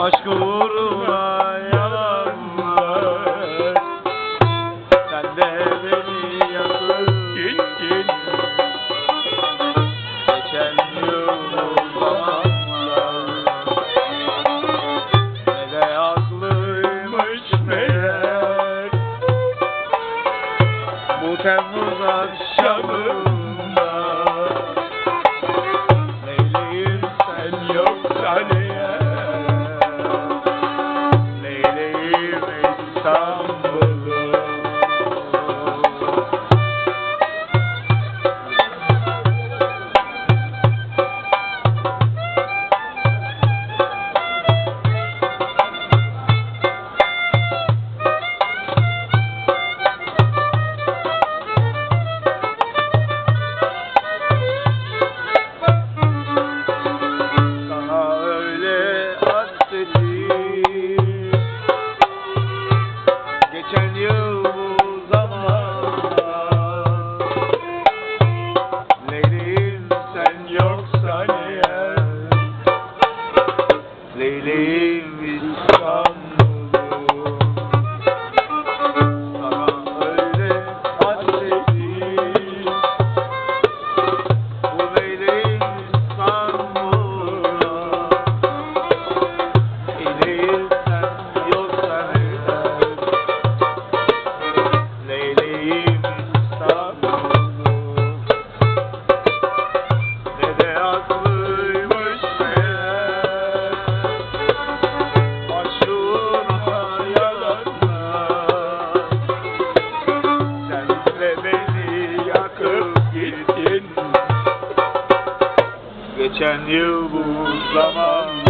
Aşk uğruna yalanlar. Sen de beni yakıp gittin Geçen yıl zamanlar. Ne de haklıymış meğer? Bu Temmuz akşamında Geçen yıl bu zaman